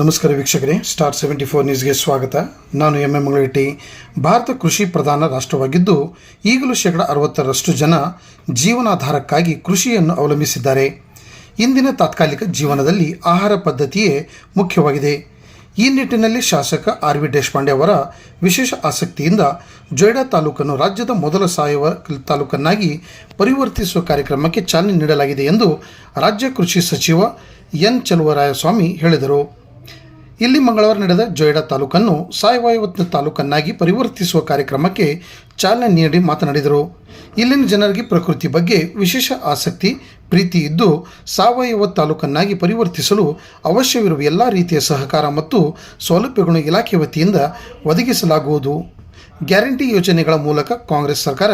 ನಮಸ್ಕಾರ ವೀಕ್ಷಕರೇ star seventy four ನ್ಯೂಸ್ಗೆ ಸ್ವಾಗತ. ನಾನು ಎಂ ಎಂ ಮಂಗಳಿಟ್ಟಿ ಭಾರತ ಕೃಷಿ ಪ್ರಧಾನ ರಾಷ್ಟ್ರವಾಗಿದ್ದು, ಈಗಲೂ ಶೇಕಡ ಅರವತ್ತರಷ್ಟು ಜನ ಜೀವನಾಧಾರಕ್ಕಾಗಿ ಕೃಷಿಯನ್ನು ಅವಲಂಬಿಸಿದ್ದಾರೆ. ಇಂದಿನ ತಾತ್ಕಾಲಿಕ ಜೀವನದಲ್ಲಿ ಆಹಾರ ಪದ್ಧತಿಯೇ ಮುಖ್ಯವಾಗಿದೆ. ಈ ನಿಟ್ಟಿನಲ್ಲಿ ಶಾಸಕ ಆರ್ ವಿ ದೇಶಪಾಂಡೆ ಅವರ ವಿಶೇಷ ಆಸಕ್ತಿಯಿಂದ ಜೊಯ್ಡಾ ತಾಲೂಕನ್ನು ರಾಜ್ಯದ ಮೊದಲ ಸಾವಯವ ತಾಲೂಕನ್ನಾಗಿ ಪರಿವರ್ತಿಸುವ ಕಾರ್ಯಕ್ರಮಕ್ಕೆ ಚಾಲನೆ ನೀಡಲಾಗಿದೆ ಎಂದು ರಾಜ್ಯ ಕೃಷಿ ಸಚಿವ ಎನ್ ಚಲುವರಾಯಸ್ವಾಮಿ ಹೇಳಿದರು. ಇಲ್ಲಿ ಮಂಗಳವಾರ ನಡೆದ ಜೊಯ್ಡಾ ತಾಲೂಕನ್ನು ಸಾವಯವತ್ನ ತಾಲೂಕನ್ನಾಗಿ ಪರಿವರ್ತಿಸುವ ಕಾರ್ಯಕ್ರಮಕ್ಕೆ ಚಾಲನೆ ನೀಡಿ ಮಾತನಾಡಿದರು. ಇಲ್ಲಿನ ಜನರಿಗೆ ಪ್ರಕೃತಿ ಬಗ್ಗೆ ವಿಶೇಷ ಆಸಕ್ತಿ, ಪ್ರೀತಿ ಇದ್ದು ಸಾವಯವ ತಾಲೂಕನ್ನಾಗಿ ಪರಿವರ್ತಿಸಲು ಅವಶ್ಯವಿರುವ ಎಲ್ಲ ರೀತಿಯ ಸಹಕಾರ ಮತ್ತು ಸೌಲಭ್ಯಗಳನ್ನು ಇಲಾಖೆ ವತಿಯಿಂದ ಒದಗಿಸಲಾಗುವುದು. ಗ್ಯಾರಂಟಿ ಯೋಜನೆಗಳ ಮೂಲಕ ಕಾಂಗ್ರೆಸ್ ಸರ್ಕಾರ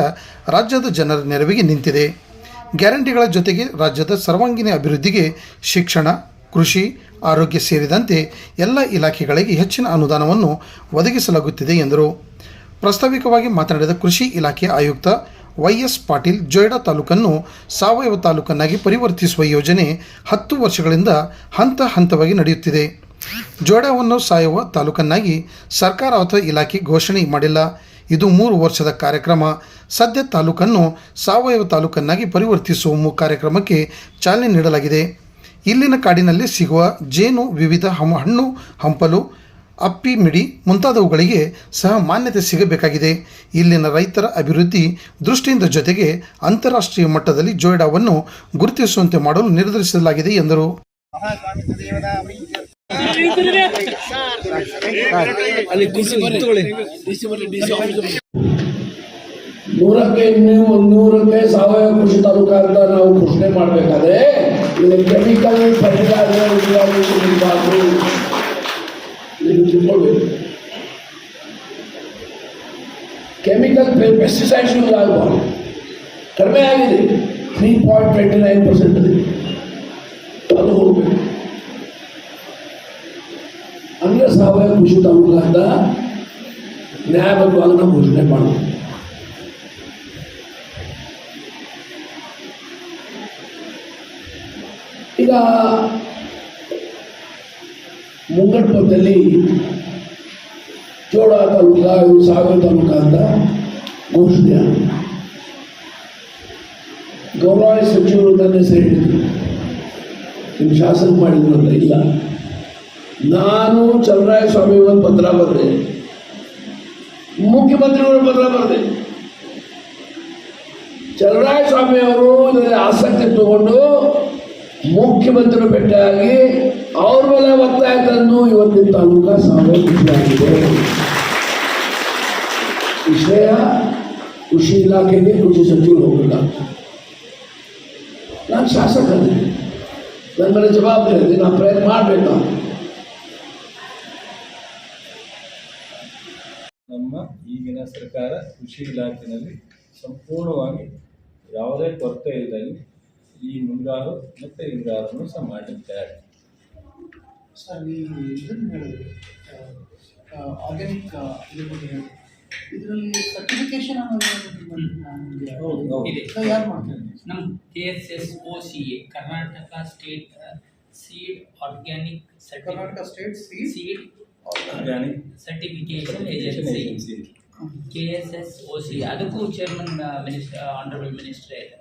ರಾಜ್ಯದ ಜನರ ನೆರವಿಗೆ ನಿಂತಿದೆ. ಗ್ಯಾರಂಟಿಗಳ ಜೊತೆಗೆ ರಾಜ್ಯದ ಸರ್ವಾಂಗೀಣ ಅಭಿವೃದ್ಧಿಗೆ ಶಿಕ್ಷಣ ಕೃಷಿ, ಆರೋಗ್ಯ ಸೇರಿದಂತೆ ಎಲ್ಲ ಇಲಾಖೆಗಳಿಗೆ ಹೆಚ್ಚಿನ ಅನುದಾನವನ್ನು ಒದಗಿಸಲಾಗುತ್ತಿದೆ ಎಂದರು. ಪ್ರಾಸ್ತಾವಿಕವಾಗಿ ಮಾತನಾಡಿದ ಕೃಷಿ ಇಲಾಖೆ ಆಯುಕ್ತ ವೈ ಎಸ್ ಪಾಟೀಲ್, ಜೊಯ್ಡಾ ತಾಲೂಕನ್ನು ಸಾವಯವ ತಾಲೂಕನ್ನಾಗಿ ಪರಿವರ್ತಿಸುವ ಯೋಜನೆ ಹತ್ತು ವರ್ಷಗಳಿಂದ ಹಂತ ಹಂತವಾಗಿ ನಡೆಯುತ್ತಿದೆ. ಜೋಡಾವನ್ನು ಸಾವಯವ ತಾಲೂಕನ್ನಾಗಿ ಸರ್ಕಾರ ಅಥವಾ ಇಲಾಖೆ ಘೋಷಣೆ ಮಾಡಿಲ್ಲ. ಇದು ಮೂರು ವರ್ಷದ ಕಾರ್ಯಕ್ರಮ. ಸದ್ಯ ತಾಲೂಕನ್ನು ಸಾವಯವ ತಾಲೂಕನ್ನಾಗಿ ಪರಿವರ್ತಿಸುವ ಕಾರ್ಯಕ್ರಮಕ್ಕೆ ಚಾಲನೆ ನೀಡಲಾಗಿದೆ. ಇಲ್ಲಿನ ಕಾಡಿನಲ್ಲಿ ಸಿಗುವ ಜೇನು, ವಿವಿಧ ಹಣ್ಣು, ಹಂಪಲು, ಅಪ್ಪಿ, ಮಿಡಿ ಮುಂತಾದವುಗಳಿಗೆ ಸಹ ಮಾನ್ಯತೆ ಸಿಗಬೇಕಾಗಿದೆ. ಇಲ್ಲಿನ ರೈತರ ಅಭಿವೃದ್ಧಿ ದೃಷ್ಟಿಯಿಂದ ಜೊತೆಗೆ ಅಂತಾರಾಷ್ಟ್ರೀಯ ಮಟ್ಟದಲ್ಲಿ ಜೋಯ್ಡಾವನ್ನು ಗುರುತಿಸುವಂತೆ ಮಾಡಲು ನಿರ್ಧರಿಸಲಾಗಿದೆ ಎಂದರು. ನೂರಕ್ಕೆ ಇನ್ನೂ ನೂರಕ್ಕೆ ಸಾವಯವ ಕೃಷಿ ತಾಲೂಕ ಅಂತ ನಾವು ಘೋಷಣೆ ಮಾಡಬೇಕಾದ್ರೆ ಇದು ಕೆಮಿಕಲ್ ಫರ್ಟಿಲೈಸರ್ ಇರಬಾರ್ದು ನೀವು ತಿಳ್ಕೊಳ್ಬೇಕು ಕೆಮಿಕಲ್ ಪೆಸ್ಟಿಸೈಡ್ಸ್ ಯೂಸ್ ಆಗಬಾರ್ದು ಕಡಿಮೆ ಆಗಿದೆ three point twenty nine percent ಅದು ಹೋಗ್ಬೇಕು ಅಂದ್ರೆ ಸಾವಯವ ಕೃಷಿ ತಾಲೂಕ ಅಂತ ನ್ಯಾಯಬದ್ಧವಾಗಿ ನಾವು ಘೋಷಣೆ ಮಾಡಬೇಕು ಈಗ ಮುಂಗಟ್ಪದಲ್ಲಿ ಜೋಳ ತಾಲೂಕ ಇದು ಸಾಗರ ತಾಲೂಕ ಅಂತ ಘೋಷಣೆ. ಗೌರವ ಸಚಿವರು ನನ್ನ ಹೆಸರು ನಿಮ್ಮ ಶಾಸನ ಮಾಡಿದ್ರು ಅಂತ ಇಲ್ಲ. ನಾನು ಚಂದ್ರಾಯ ಸ್ವಾಮಿ ಒಂದು ಪತ್ರ ಬರೆದೆ. ಮುಖ್ಯಮಂತ್ರಿಗಳು ಪತ್ರ ಬರೆದೆ. ಚಲರಾಯ ಸ್ವಾಮಿ ಅವರು ಇದರಲ್ಲಿ ಆಸಕ್ತಿ ತಗೊಂಡು ಮುಖ್ಯಮಂತ್ರಿ ಭೇಟಿಯಾಗಿ ಅವ್ರ ಮೇಲೆ ಒತ್ತಾಯ ಇವತ್ತಿನ ತಾಲೂಕ ಕೃಷಿಯಾಗಿದೆ ವಿಷಯ ಕೃಷಿ ಇಲಾಖೆಗೆ, ಕೃಷಿ ಸಚಿವರು ಹೋಗಿಲ್ಲ. ನಾನು ಶಾಸಕ ನನ್ನ ಮೇಲೆ ಜವಾಬ್ದಾರಿ ಇದೆ, ನಾನು ಪ್ರಯತ್ನ ಮಾಡಬೇಕು? ನಮ್ಮ ಈಗಿನ ಸರ್ಕಾರ ಕೃಷಿ ಇಲಾಖೆಯಲ್ಲಿ ಸಂಪೂರ್ಣವಾಗಿ ಯಾವುದೇ ಕೊರತೆ ಇಲ್ಲದೆ ಈ ಮುಂಗಾರು ಮತ್ತು ಹಿಂಗಾರನ್ನು ಸಹ ಮಾಡಿದ್ದಾರೆ ಸರ್ ಈ ಇದನ್ನು ಹೇಳಿದ್ರಿ ಆರ್ಗ್ಯಾನಿಕ್ ಇದರಲ್ಲಿ ಸರ್ಟಿಫಿಕೇಶನ್ ಹೌದು. ಇದೆ. ಯಾರು ಮಾಡ್ತಾರೆ ನಮ್ಮ K S S O C A Karnataka state seed organic Karnataka state seed seed organic certification agency agency K S S O C ಅದಕ್ಕೂ ಚೇರ್ಮನ್ ಮಿನಿಸ್ಟರ್ ಆನರಬಲ್ ಮಿನಿಸ್ಟರ್ ಇದೆ